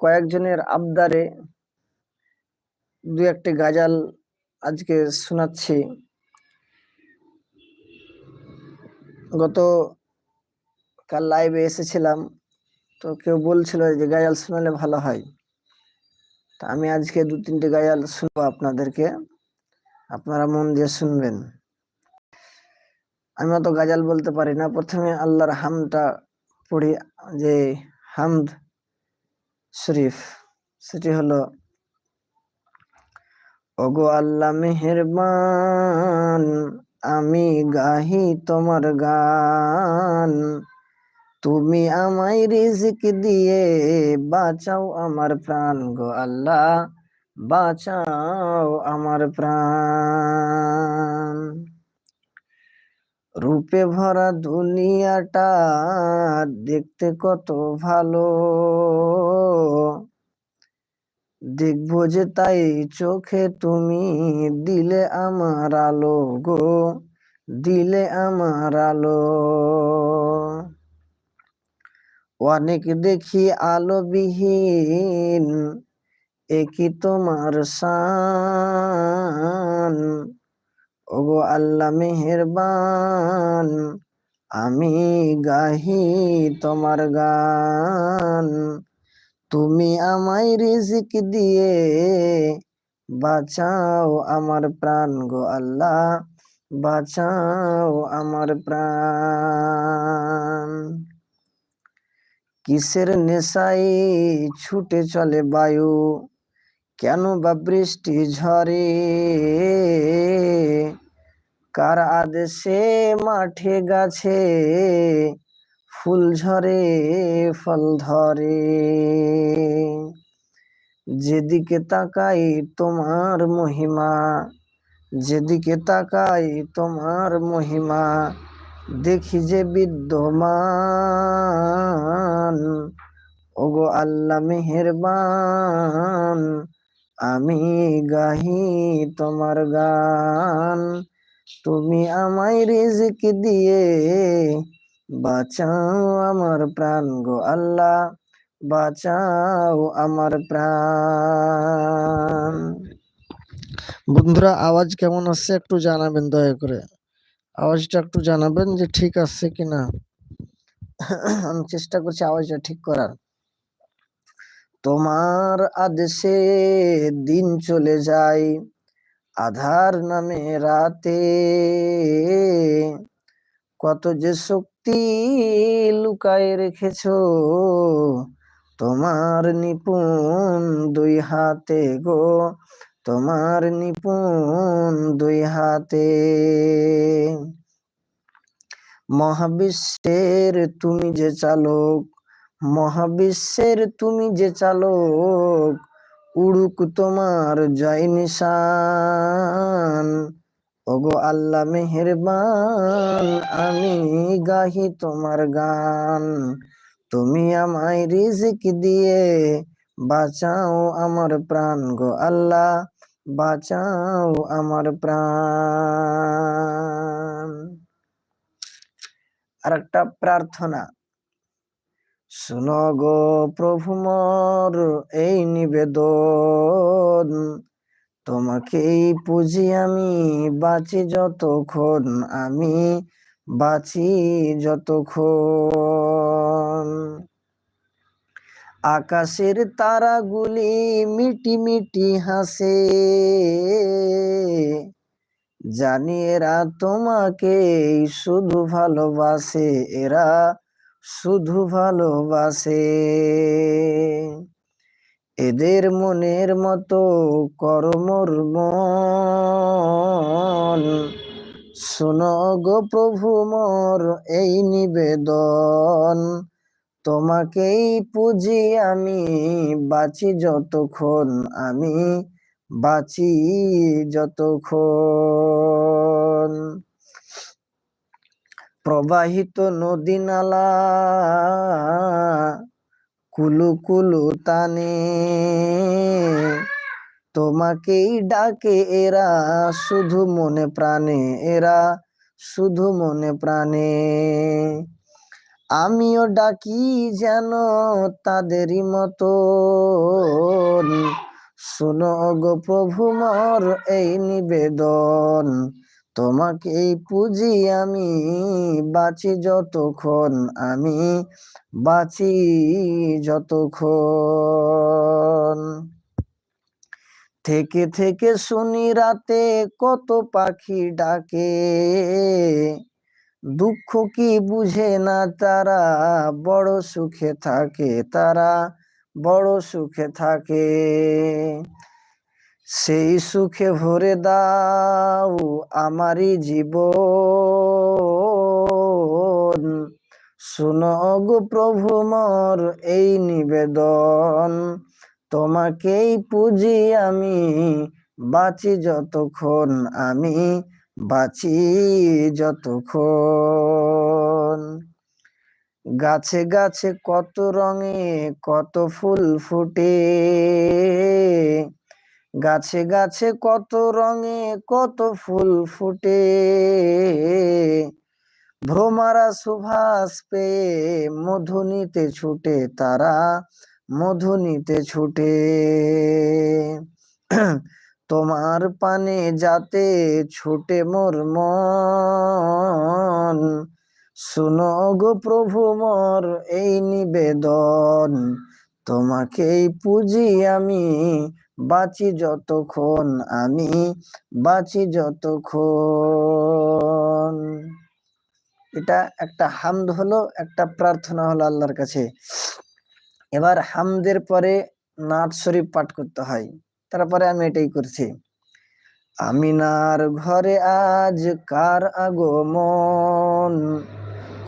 কয়েকজনের আবদারে দু একটি গাজাল আজকে শোনাচ্ছি। গত কাল লাইভে এসেছিলাম, তো কেউ বলছিল যে গাজাল শোনালে ভালো হয়। তা আমি আজকে দু তিনটে গাজাল শুনব আপনাদেরকে। আপনারা মন দিয়ে শুনবেন। আমি অত গাজাল বলতে পারি না। প্রথমে আল্লাহর হামটা পড়ি যে হামদ শরীফ। সেটি হলো, ওগো আল্লাহ মেহেরবান, আমি গাহি তোমার গান। তুমি আমায় রিজিক দিয়ে বাঁচাও আমার প্রাণ গো আল্লাহ, বাঁচাও আমার প্রাণ। রূপে ভরা দুনিয়াটা দেখতে কত ভালো। দেখব যে তাই চোখে তুমি দিলে আমার আলো গো, দিলে আমার আলো। অনেক দেখি আলো বিহীন একই তোমার সান। ওগো আল্লাহ মেহেরবান, আমি গাহি তোমার গান। তুমি আমায় রিজিক দিয়ে বাঁচাও আমার প্রাণ গো আল্লাহ, বাঁচাও আমার প্রাণ। কিসের নেশাই ছুটে চলে বায়ু কেন বা বৃষ্টি ঝরে? কার আদেশে মাঠে গাছে ফুল ঝরে, ফল ধরে? যেদিকে তাকাই তোমার মহিমা, যেদিকে তাকাই তোমার মহিমা, দেখি যে বিদ্যমান। ওগো আল্লাহ মেহেরবান, আমি গাহি তোমার গান। তুমি আমায় রিজিক দিয়ে বাঁচাও আমার প্রাণ গো আল্লাহ, বাঁচাও আমার প্রাণ। বন্ধুরা, আওয়াজ কেমন আছে একটু জানাবেন দয়া করে। আওয়াজটা একটু জানাবেন যে ঠিক আছে কিনা। আমি চেষ্টা করছি আওয়াজটা ঠিক করার। তোমার আদেশে দিন চলে যায়। আধার নামে রাতে কত যে শক্তি লুকায় রেখেছ। তোমার নিপুণ দুই হাতে গো, তোমার নিপুণ দুই হাতে। মহাবিশ্বের তুমি যে চালক, মহাবিশ্বের তুমি যে চালক উড়ুক তোমার জয় নিশান। ওগো আল্লাহ মেহেরবান, আমি গাহি তোমার গান। তুমি আমায় রিজিক দিয়ে বাঁচাও আমার প্রাণ গো আল্লাহ, বাঁচাও আমার প্রাণ। আর একটা প্রার্থনা। শুনো গো প্রভু মোর এই নিবেদন। তোমাকেই পুজি আমি, বাঁচি যতক্ষণ, আমি বাঁচি যতক্ষণ। আকাশের তারাগুলি মিটি মিটি হাসে, জানি এরা তোমাকে শুধু ভালোবাসে, এরা শুধু ভালোবাসে। এদের মনের মতো করমর মন। শোনো গো প্রভু মোর এই নিবেদন। তোমাকেই পুজি আমি, বাঁচি যতক্ষণ আমি, বাঁচি যতক্ষণ। প্রবাহিত নদী নালা, কুলু কুলু তানে তোমাকেই ডাকে এরা, শুধু মনে প্রাণে এরা, শুধু মনে প্রাণে। আমিও ডাকি যেন তাদেরই মতো শুনো গো প্রভু, মোর এই নিবেদন। তোমাকেই পুঁজি আমি, বাঁচি যতক্ষণ আমি, বাঁচি যতক্ষণ। থেকে থেকে শুনি রাতে কত পাখি ডাকে, দুঃখ কি বুঝে না তারা, বড় সুখে থাকে তারা, বড় সুখে থাকে। সেই সুখে ভরে দাও আমারই জীবন। শুনো গো প্রভু মোর এই নিবেদন, তোমাকেই পুজি আমি, বাঁচি যতক্ষণ আমি, বাঁচি যতক্ষণ। গাছে গাছে কত রঙে কত ফুল ফুটে গাছে গাছে কত রঙে কত ফুল ফুটে। ভ্রমারা সুভাষ পেয়ে মধু নিতে ছুটে তারা মধু নিতে ছুটে। তোমার পানে যাতে ছুটে মোর মন, শুনো গো প্রভু মোর এই নিবেদন, তোমাকেই পুজি আমি বাঁচি যতক্ষণ আমি, বাঁচি যতক্ষণ। এটা একটা হামদ হলো, একটা প্রার্থনা হলো আল্লাহর কাছে। এবার হামদের পরে নাথ শরীফ পাঠ করতে হয়। তারপরে আমি এটাই করছি। আমিনার ঘরে আজ কার আগমন?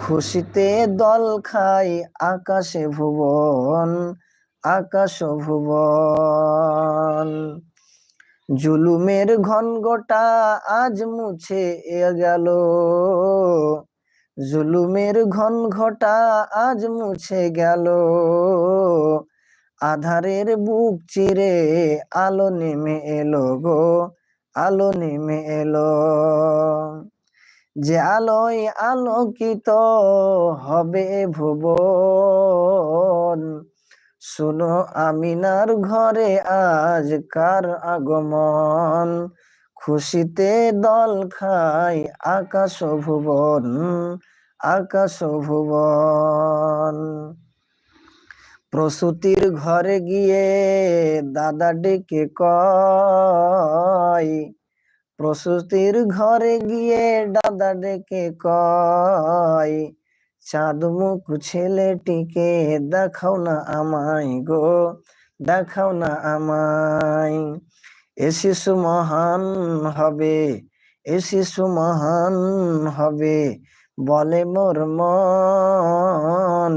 খুশিতে দল খাই আকাশে ভুবন। আকাশ ভুবন জুলুমের ঘন গোটা আজ মুছে গেল। জুলুমের ঘন ঘটা আজ মুছে গেল। আধারের বুক চিরে আলো নেমে এলো গো, আলো নেমে এলো। যে আলোয় আলোকিত হবে ভুবন শুনো আমিনার ঘরে আজ কার আগমন। খুশিতে দল খাই আকাশ ভুবন আকাশ ভুবন। প্রসূতির ঘরে গিয়ে দাদা ডেকে কয়, প্রসূতির ঘরে গিয়ে দাদা ডেকে কয় চাঁদ মুখ ছেলেটিকে দেখাও না আমায় গো, দেখাও না আমায়। এ শিশু মহান হবে, এ শিশু মহান হবে, বলে মোর মন।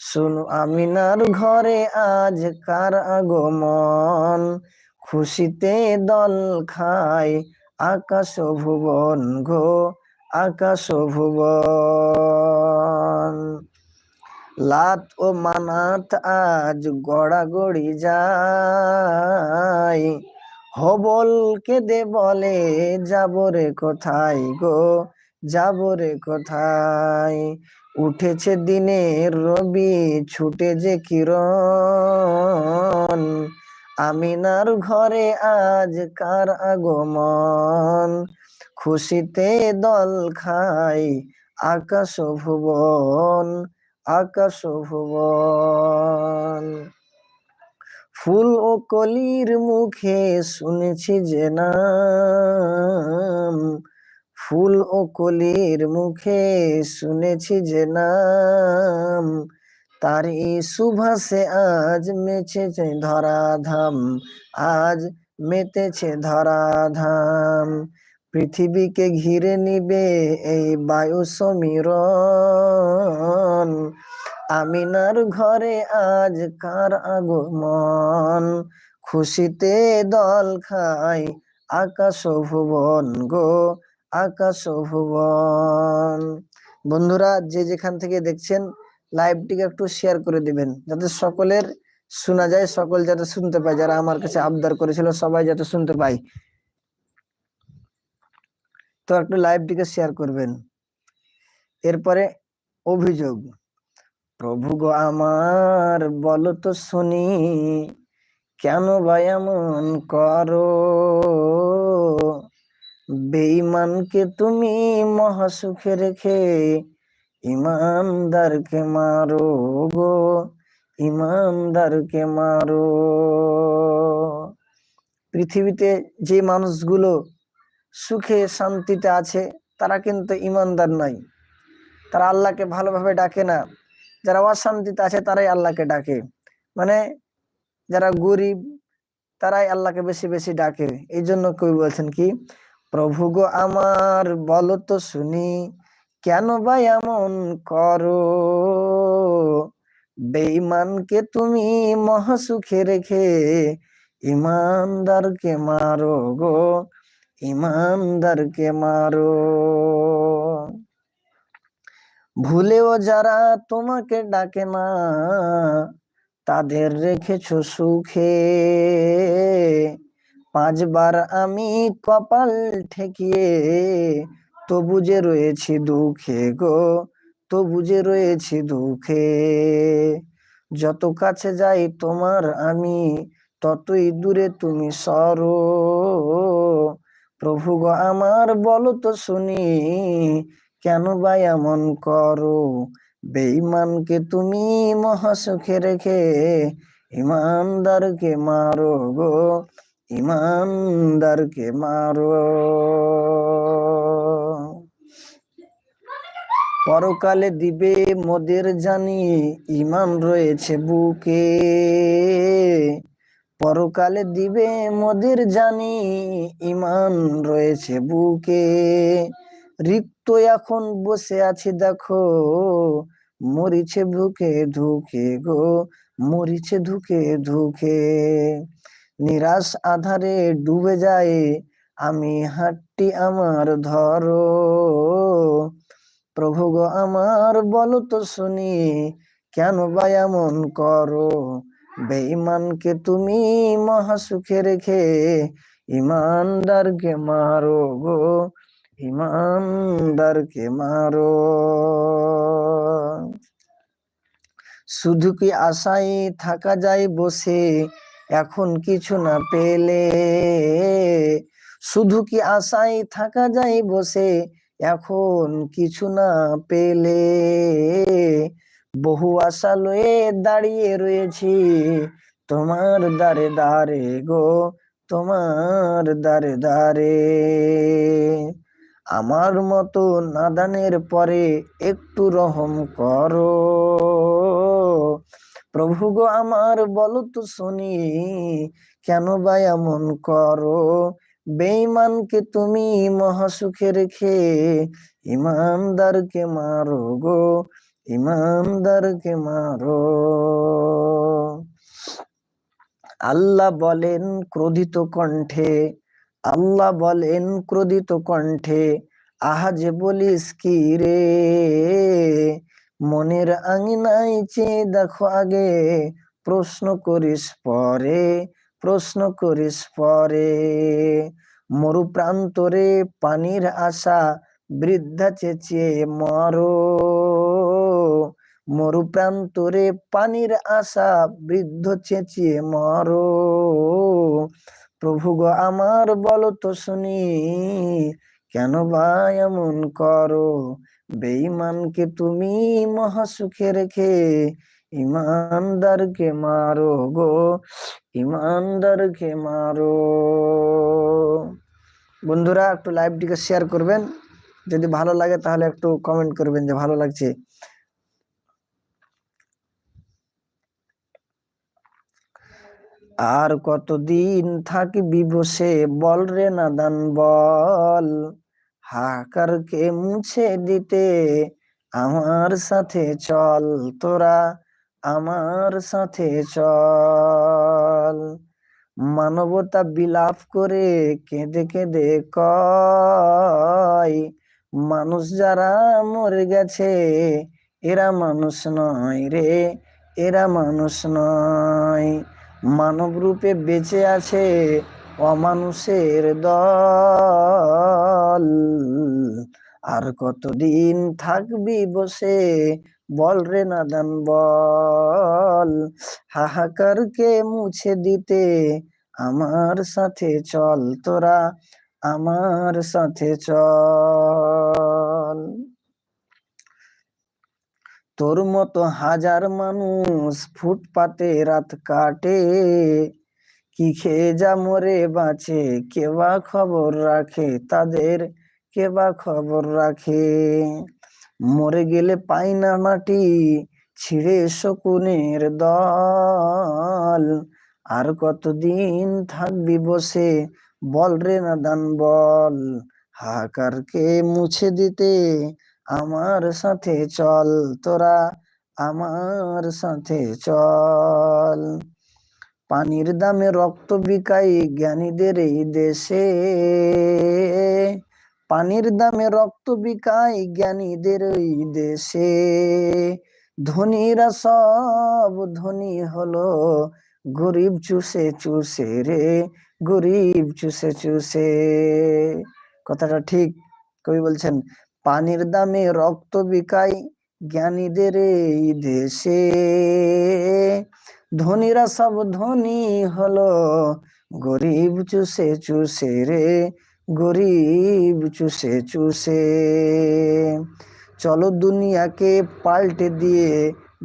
শুনু আমিনার ঘরে আজ কার আগমন? খুশিতে দল খায় আকাশ ভুবন গো, আকাশ ভুবন। লাত ও মানাত আজ গড়াগড়ি যায়। হবল কেঁদে বলে যাবরে কোথায় গো? যাবরে কোথায়? উঠেছে দিনের রবি, ছুটে যে কিরণ। আমিনার ঘরে আজ কার আগমন? খুশিতে দল খাই আকাশ ভুবন। আকাশ ভুবন ফুল ও কলির মুখে শুনেছি যে নাম। ফুল ও কলির মুখে শুনেছি যে নাম। তারই সুভাষে আজ মেছেছে ধরাধাম, আজ মেতেছে ধরাধাম। পৃথিবীকে ঘিরে নিবে এই বায়ু সমীরণ আমিনার ঘরে আজ কার আগমন? খুশিতে দল খাই আকাশ ভুবন গো আকাশ ভুবন বন্ধুরা, যে যেখান থেকে দেখছেন, লাইভটিকে একটু শেয়ার করে দিবেন, যাতে সকলের শোনা যায়, সকল যাতে শুনতে পায়, যারা আমার কাছে আবদার করেছিল, সবাই যাতে শুনতে পায়। তো একটু লাইভটিকে শেয়ার করবেন। এরপরে অভিযোগ। প্রভু গো আমার, বলো তো শুনি, কেন ভাই এমন করো? বেঈমানকে তুমি মহাসুখে রেখে ইমানদারকে মারো গো, ইমানদারকে মারো। পৃথিবীতে যে মানুষগুলো সুখে শান্তিতে আছে, তারা কিন্তু ইমানদার নয়। তারা আল্লাহকে ভালোভাবে ডাকে না। যারা অশান্তিতে আছে, তারাই আল্লাহকে ডাকে। মানে যারা গরিব, তারাই আল্লাহকে বেশি বেশি ডাকে। এই জন্য কবি বলছেন কি, প্রভু গো আমার, বলো তো শুনি, কেন বা এমন করো? বেঈমানকে তুমি মহাসুখে রেখে ইমানদারকে মারো গো। ইমানদারকে মারো। ভুলেও যারা তোমাকে ডাকে না, তাদের রেখেছ সুখে। পাঁচবার আমি কপাল ঠেকিয়ে, তবু যে রয়েছি দুঃখে গো, তবু যে রয়েছি দুঃখে। যত কাছে যাই তোমার আমি, ততই দূরে তুমি সর। প্রভু গো আমার বলো তো শুনি, কেন বা এমন করো? বেঈমানকে তুমি মহাসুখে রেখে ইমানদারকে মারো গো ইমানদারকে মারো। পরকালে দিবে মোদের জানি ইমান রয়েছে বুকে। পরকালে দিবে মোদের জানি ইমান রয়েছে বুকে। রিক্ত এখন বসে আছি দেখো, মরিছে ধুকে ধুকে গো, মরিছে ধুকে ধুকে নিরাশ আধারে ডুবে যায়, আমি হাটটি আমার ধরো। প্রভু গো আমার বলো তো শুনি, কেন বা এমন করো? বেঈমানকে তুমি মহাসুখে রেখে ইমানদারকে মারো গো ইমানদারকে মারো। শুধু কি আশায় থাকা যায় বসে, এখন কিছু না পেলে? শুধু কি আশায় থাকা যায় বসে, এখন কিছু না পেলে? বহু আশা লয়ে দাঁড়িয়ে রয়েছি। তোমার দারে দারে গো, তোমার দারে দারে আমার মতো নাদানের পরে একটু রহম করো। প্রভু গো, আমার বলো তো শুনি, কেন বা এমন করো? বেঈমানকে তুমি মহাসুখে রেখে, ইমানদারকে মারো গো। ইমানদারকে মারো। আল্লাহ বলেন, ক্রোধিত কণ্ঠে, আল্লাহ বলেন, ক্রোধিত কণ্ঠে আহা যে বলিস কি রে? মনের আঙিনাই চেয়ে দেখো আগে, প্রশ্ন করিস পরে, প্রশ্ন করিস পরে। মরু প্রান্তরে পানির আশা বৃদ্ধা চেঁচিয়ে মরো। মরু প্রান্তরে পানির আশা বৃদ্ধ চেঁচিয়ে, মরো। প্রভু গো, আমার বলো তো শুনি, কেন বা এমন করো? বেঈমানকে তুমি মহাসুখে রেখে ইমানদারকে মারো গো, ইমানদারকে মারো। বন্ধুরা, একটু লাইভটিকে শেয়ার করবেন। যদি ভালো লাগে তাহলে একটু কমেন্ট করবেন যে ভালো লাগছে। আর কতদিন থাকবি বসে? বল রে নাদান, বল। হাকারকে মুছে দিতে আমার সাথে চল, তোরা আমার সাথে চল। মানবতা বিলাপ করে কেঁদে কেঁদে কয়, মানুষ যারা মরে গেছে, এরা মানুষ নয় রে, এরা মানুষ নয়। মানব রূপে বেঁচে আছে অমানুষের দল। আর কতদিন থাকবি বসে বল রে নাদান বল। হাহাকারকে মুছে দিতে আমার সাথে চল তোরা, আমার সাথে চল। তোর মতো হাজার মানুষ ফুটপাতে রাত কাটে। কি খেয়ে যা মরে বাঁচে কেবা খবর রাখে, তাদের কেবা খবর রাখে? মরে গেলে পাই না মাটি, ছিঁড়ে শকুনের দল। আর কতদিন থাকবি বসে, বল রে না দান বল। হাকারকে মুছে দিতে আমার সাথে চল তোরা, আমার সাথে চল। পানির দামে রক্ত বিকাই জ্ঞানীদের এই দেশে। পানির দামে রক্ত বিকাই জ্ঞানীদের এই দেশে। ধনীরা সব ধনী হলো, গরিব চুষে চুষে রে, গরিব চুষে চুষে। কথাটা ঠিক কবি বলছেন পানির দামে রক্ত বিকাই জ্ঞানীদের এই দেশে। ধনীরা সব ধনী হলো, গরিব চুষে চুষে রে, গরিব চুষে চুষে। চলো দুনিয়াকে পাল্টে দিয়ে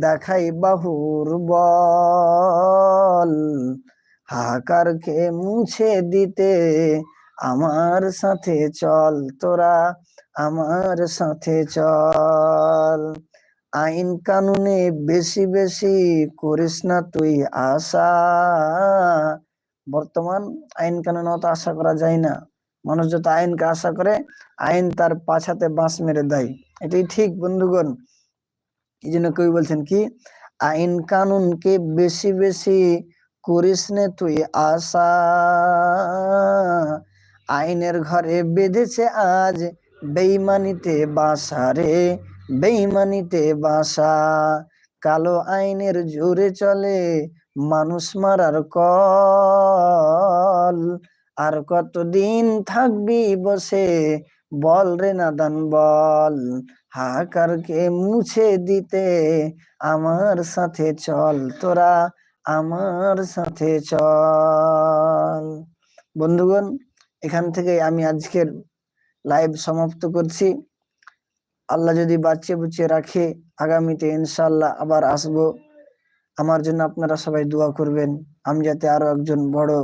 দেখাই বাহুর বল। হাহাকারকে মুছে দিতে আমার সাথে চল তোরা আমার সাথে চল। আইন কানুনে বেশি বেশি করিস না তুই আশা। বর্তমান আইন কানুন অত আশা করা যায় না। মানুষ যত আইনকে আশা করে, আইন তার পাছাতে বাঁশ মেরে দেয়। এটাই ঠিক, বন্ধুগণ। এই জন্য কবি বলছেন কি, আইন কানুনকে বেশি বেশি করিস নে তুই আশা। আইনের ঘরে বেঁধেছে আজ বেইমানিতে বাসা রে বেইমানিতে বাসা। কালো আইনের জোরে চলে মানুষ মারার কল। আর কতদিন থাকবি বসে বল রে নাদান বল। হাকারকে মুছে দিতে আমার সাথে চল, তোরা আমার সাথে চল। বন্ধুগণ, এখান থেকে আমি আজকের লাইভ সমাপ্ত করছি। আল্লাহ যদি বাঁচিয়ে বুচিয়ে রাখে, আগামীতে ইনশাল্লাহ আবার আসব। আমার জন্য আপনারা সবাই দোয়া করবেন। আমি যাতে আরও একজন বড়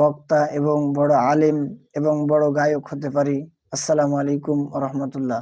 বক্তা এবং বড় আলেম এবং বড় গায়ক হতে পারি। আসসালামু আলাইকুম রহমতুল্লাহ।